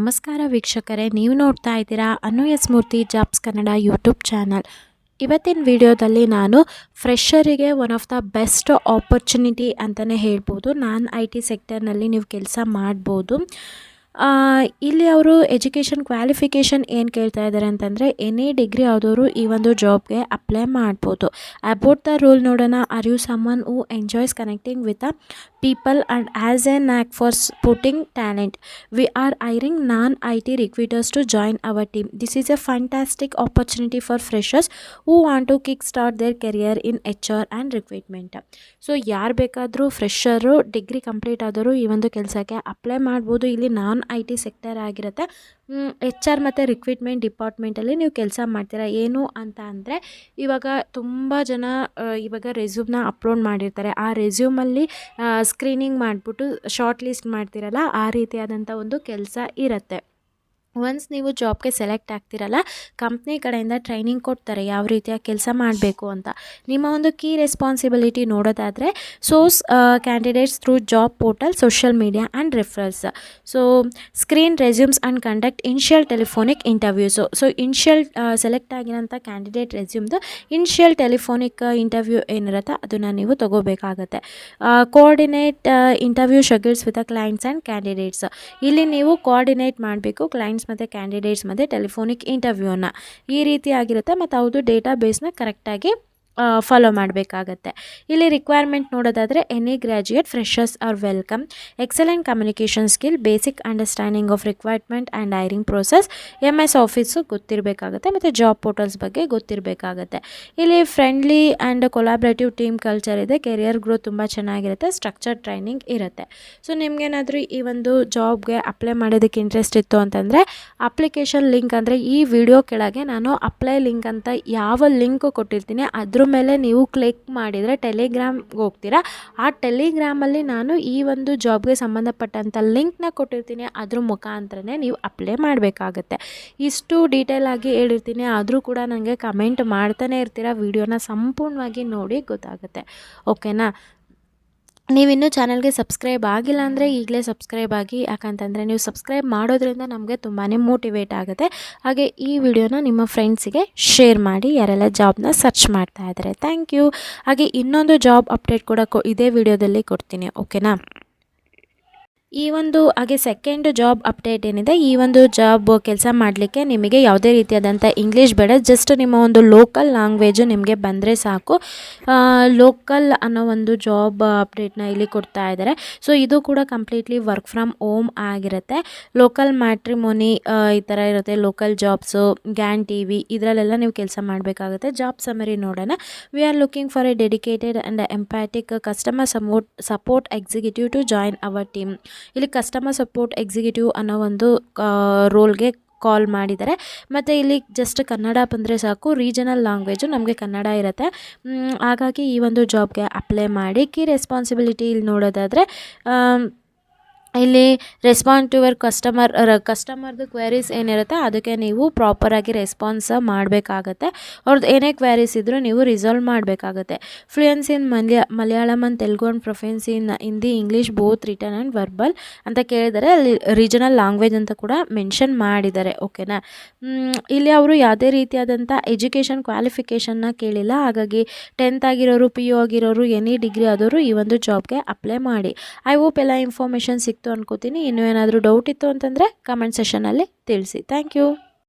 ನಮಸ್ಕಾರ ವೀಕ್ಷಕರೇ, ನೀವು ನೋಡ್ತಾ ಇದ್ದೀರಾ Anu Smurthi jobs Kannada YouTube channel. ಇವತ್ತಿನ ವಿಡಿಯೋದಲ್ಲಿ ನಾನು ಫ್ರೆಷರಿಗೆ one of the best opportunity ಅಂತಲೇ ಹೇಳ್ಬೋದು. ನಾನ್ ಐ ಟಿ ಸೆಕ್ಟರ್ನಲ್ಲಿ ನೀವು ಕೆಲಸ ಮಾಡ್ಬೋದು. ಇಲ್ಲಿ ಅವರು ಎಜುಕೇಷನ್ ಕ್ವಾಲಿಫಿಕೇಷನ್ ಏನು ಕೇಳ್ತಾ ಇದ್ದಾರೆ ಅಂತಂದರೆ ಎನಿ ಡಿಗ್ರಿ ಆದವರು ಈ ಒಂದು ಜಾಬ್ಗೆ ಅಪ್ಲೈ ಮಾಡ್ಬೋದು. ಅಬೌಟ್ ದ ರೂಲ್ ನೋಡೋಣ. Are you someone who enjoys connecting with a people and as a knack for sporting talent we are hiring non I T recruiters to join our team this is a fantastic opportunity for freshers who want to kick start their career in H R and recruitment so ಯಾರು ಬೇಕಾದರೂ ಫ್ರೆಷರು degree complete ಆದರೂ ಈ ಒಂದು ಕೆಲಸಕ್ಕೆ apply ಮಾಡ್ಬೋದು. ಇಲ್ಲಿ non I T sector ಆಗಿರುತ್ತೆ. H R ಮತ್ತು ರಿಕ್ರೂಟ್ಮೆಂಟ್ ಡಿಪಾರ್ಟ್ಮೆಂಟಲ್ಲಿ ನೀವು ಕೆಲಸ ಮಾಡ್ತೀರಾ, ಏನು ಅಂತ ಅಂದರೆ, ಇವಾಗ ತುಂಬ ಜನ ಇವಾಗ ರೆಸ್ಯೂಮ್ನ ಅಪ್ಲೋಡ್ ಮಾಡಿರ್ತಾರೆ. ಆ ರೆಸ್ಯೂಮಲ್ಲಿ ಸ್ಕ್ರೀನಿಂಗ್ ಮಾಡಿಬಿಟ್ಟು ಶಾರ್ಟ್ ಲಿಸ್ಟ್ ಮಾಡ್ತಿರಲ್ಲ, ಆ ರೀತಿಯಾದಂಥ ಒಂದು ಕೆಲಸ ಇರುತ್ತೆ. ಒನ್ಸ್ ನೀವು ಜಾಬ್ಗೆ ಸೆಲೆಕ್ಟ್ ಆಗ್ತಿರಲ್ಲ ಕಂಪ್ನಿ ಕಡೆಯಿಂದ ಟ್ರೈನಿಂಗ್ ಕೊಡ್ತಾರೆ, ಯಾವ ರೀತಿಯ ಕೆಲಸ ಮಾಡಬೇಕು ಅಂತ. ನಿಮ್ಮ ಒಂದು ಕೀ ರೆಸ್ಪಾನ್ಸಿಬಿಲಿಟಿ ನೋಡೋದಾದರೆ source candidates through job portal social media and referrals so screen resumes and conduct initial telephonic interviews so initial select ಆಗಿರೋಂಥ ಕ್ಯಾಂಡಿಡೇಟ್ ರೆಸ್ಯೂಮ್ದು ಇನ್ಷಿಯಲ್ ಟೆಲಿಫೋನಿಕ್ ಇಂಟರ್ವ್ಯೂ ಏನಿರುತ್ತೆ ಅದನ್ನು ನೀವು ತೊಗೋಬೇಕಾಗತ್ತೆ. Coordinate interview schedules with clients and candidates ಇಲ್ಲಿ ನೀವು coordinate ಮಾಡಬೇಕು clients ಮತ್ತು candidates ಮತ್ತು ಟೆಲಿಫೋನಿಕ್ ಇಂಟರ್ವ್ಯೂ ಇಂಟರ್ವ್ಯೂನ ಈ ರೀತಿ ಆಗಿರುತ್ತೆ ಮತ್ತು ಅವ್ರದ್ದು ಡೇಟಾ ಬೇಸ್ನ ಕರೆಕ್ಟಾಗಿ ಫಾಲೋ ಮಾಡಬೇಕಾಗತ್ತೆ. ಇಲ್ಲಿ ರಿಕ್ವೈರ್ಮೆಂಟ್ ನೋಡೋದಾದರೆ any graduate freshers are welcome excellent communication skill basic understanding of requirement and hiring process M S office ಗೊತ್ತಿರಬೇಕಾಗತ್ತೆ ಮತ್ತು ಜಾಬ್ ಪೋರ್ಟಲ್ಸ್ ಬಗ್ಗೆ ಗೊತ್ತಿರಬೇಕಾಗತ್ತೆ. ಇಲ್ಲಿ friendly and collaborative team culture ಇದೆ ಕೆರಿಯರ್ ಗ್ರೋತ್ ತುಂಬ ಚೆನ್ನಾಗಿರುತ್ತೆ ಸ್ಟ್ರಕ್ಚರ್ ಟ್ರೈನಿಂಗ್ ಇರುತ್ತೆ. ಸೊ ನಿಮಗೇನಾದರೂ ಈ ಒಂದು ಜಾಬ್ಗೆ ಅಪ್ಲೈ ಮಾಡೋದಕ್ಕೆ ಇಂಟ್ರೆಸ್ಟ್ ಇತ್ತು ಅಂತಂದರೆ ಅಪ್ಲಿಕೇಶನ್ ಲಿಂಕ್ ಅಂದರೆ ಈ ವಿಡಿಯೋ ಕೆಳಗೆ ನಾನು ಅಪ್ಲೈ ಲಿಂಕ್ ಅಂತ ಯಾವ ಲಿಂಕ್ ಕೊಟ್ಟಿರ್ತೀನಿ, ಅದ್ರ ಮೇಲೆ ನೀವು ಕ್ಲಿಕ್ ಮಾಡಿದರೆ ಟೆಲಿಗ್ರಾಮ್ಗೆ ಹೋಗ್ತೀರಾ. ಆ ಟೆಲಿಗ್ರಾಮಲ್ಲಿ ನಾನು ಈ ಒಂದು ಜಾಬ್ಗೆ ಸಂಬಂಧಪಟ್ಟಂಥ ಲಿಂಕ್ನ ಕೊಟ್ಟಿರ್ತೀನಿ. ಅದ್ರ ಮುಖಾಂತರನೇ ನೀವು ಅಪ್ಲೈ ಮಾಡಬೇಕಾಗತ್ತೆ. ಇಷ್ಟು ಡೀಟೇಲ್ ಆಗಿ ಹೇಳಿರ್ತೀನಿ. ಆದರೂ ಕೂಡ ನನಗೆ ಕಮೆಂಟ್ ಮಾಡ್ತಾನೆ ಇರ್ತೀರಾ. ವಿಡಿಯೋನ ಸಂಪೂರ್ಣವಾಗಿ ನೋಡಿ ಗೊತ್ತಾಗುತ್ತೆ. ಓಕೆನಾ ನೀವಿನ್ನೂ ಚಾನಲ್ಗೆ ಸಬ್ಸ್ಕ್ರೈಬ್ ಆಗಿಲ್ಲ ಅಂದರೆ ಈಗಲೇ ಸಬ್ಸ್ಕ್ರೈಬ್ ಆಗಿ, ಯಾಕಂತಂದರೆ ನೀವು ಸಬ್ಸ್ಕ್ರೈಬ್ ಮಾಡೋದ್ರಿಂದ ನಮಗೆ ತುಂಬಾ ಮೋಟಿವೇಟ್ ಆಗುತ್ತೆ. ಹಾಗೆ ಈ ವಿಡಿಯೋನ ನಿಮ್ಮ ಫ್ರೆಂಡ್ಸಿಗೆ ಶೇರ್ ಮಾಡಿ, ಯಾರೆಲ್ಲ ಜಾಬ್ನ ಸರ್ಚ್ ಮಾಡ್ತಾ ಇದ್ದಾರೆ ಥ್ಯಾಂಕ್ ಯು. ಹಾಗೆ ಇನ್ನೊಂದು ಜಾಬ್ ಅಪ್ಡೇಟ್ ಕೂಡ ಇದೇ ವಿಡಿಯೋದಲ್ಲಿ ಕೊಡ್ತೀನಿ, ಓಕೆನಾ? ಈ ಒಂದು, ಹಾಗೆ ಸೆಕೆಂಡ್ ಜಾಬ್ ಅಪ್ಡೇಟ್ ಏನಿದೆ, ಈ ಒಂದು ಜಾಬ್ ಕೆಲಸ ಮಾಡಲಿಕ್ಕೆ ನಿಮಗೆ ಯಾವುದೇ ರೀತಿಯಾದಂಥ ಇಂಗ್ಲೀಷ್ ಬೇಡ ಜಸ್ಟ್ ನಿಮ್ಮ ಒಂದು ಲೋಕಲ್ ಲ್ಯಾಂಗ್ವೇಜು ನಿಮಗೆ ಬಂದರೆ ಸಾಕು. ಲೋಕಲ್ ಅನ್ನೋ ಒಂದು ಜಾಬ್ ಅಪ್ಡೇಟ್ನ ಇಲ್ಲಿ ಕೊಡ್ತಾ ಇದ್ದಾರೆ. ಸೊ ಇದು ಕೂಡ ಕಂಪ್ಲೀಟ್ಲಿ ವರ್ಕ್ ಫ್ರಮ್ ಹೋಮ್ ಆಗಿರುತ್ತೆ. ಲೋಕಲ್ ಮ್ಯಾಟ್ರಿಮೋನಿ ಈ ಥರ ಇರುತ್ತೆ. Local jobs Gyan T V ಇದರಲ್ಲೆಲ್ಲ ನೀವು ಕೆಲಸ ಮಾಡಬೇಕಾಗುತ್ತೆ. ಜಾಬ್ ಸಮರಿ ನೋಡೋಣ. We are looking for a dedicated and empathetic customer ಸಮೋಟ್ support executive to join our team ಇಲ್ಲಿ ಕಸ್ಟಮರ್ ಸಪೋರ್ಟ್ ಎಕ್ಸಿಕ್ಯೂಟಿವ್ ಅನ್ನೋ ಒಂದು ರೋಲ್ಗೆ ಕಾಲ್ ಮಾಡಿದ್ದಾರೆ. ಮತ್ತು ಇಲ್ಲಿ ಜಸ್ಟ್ ಕನ್ನಡ ಬಂದರೆ ಸಾಕು ರೀಜನಲ್ ಲ್ಯಾಂಗ್ವೇಜು ನಮಗೆ ಕನ್ನಡ ಇರುತ್ತೆ. ಹಾಗಾಗಿ ಈ ಒಂದು ಜಾಬ್ಗೆ ಅಪ್ಲೈ ಮಾಡಿ ಕೀ ರೆಸ್ಪಾನ್ಸಿಬಿಲಿಟಿ ಇಲ್ಲಿ ನೋಡೋದಾದರೆ ಇಲ್ಲಿ ರೆಸ್ಪಾನ್ಸ್ ಟು ಯುವರ್ ಕಸ್ಟಮರ್ ಕಸ್ಟಮರ್ದು ಕ್ವೆರೀಸ್ ಏನಿರುತ್ತೆ ಅದಕ್ಕೆ ನೀವು ಪ್ರಾಪರಾಗಿ ರೆಸ್ಪಾನ್ಸ್ ಮಾಡಬೇಕಾಗತ್ತೆ. ಅವ್ರದ್ದು ಏನೇ ಕ್ವೆರೀಸ್ ಇದ್ದರೂ ನೀವು ರಿಸಾಲ್ವ್ ಮಾಡಬೇಕಾಗತ್ತೆ. Fluency in Mallya Malayalam and Telugu and proficiency in Hindi English both written and verbal ಅಂತ ಕೇಳಿದರೆ ಅಲ್ಲಿ ರೀಜನಲ್ ಲ್ಯಾಂಗ್ವೇಜ್ ಅಂತ ಕೂಡ ಮೆನ್ಷನ್ ಮಾಡಿದ್ದಾರೆ ಓಕೆನಾ ಇಲ್ಲಿ ಅವರು ಯಾವುದೇ ರೀತಿಯಾದಂಥ ಎಜುಕೇಷನ್ ಕ್ವಾಲಿಫಿಕೇಷನ್ನ ಕೇಳಿಲ್ಲ, ಹಾಗಾಗಿ ಟೆಂತ್ ಆಗಿರೋರು ಪಿ ಯು ಆಗಿರೋರು ಎನಿ ಡಿಗ್ರಿ ಆದವರು ಈ ಒಂದು ಜಾಬ್ಗೆ ಅಪ್ಲೈ ಮಾಡಿ. ಐ ಹೋಪ್ ಎಲ್ಲ ಇನ್ಫಾರ್ಮೇಷನ್ ಸಿಕ್ತು ಅನ್ಕೋತೀನಿ. ಇನ್ನೂ ಏನಾದರೂ ಡೌಟ್ ಇತ್ತು ಅಂತಂದರೆ ಕಮೆಂಟ್ ಸೆಷನಲ್ಲಿ ತಿಳಿಸಿ. Thank you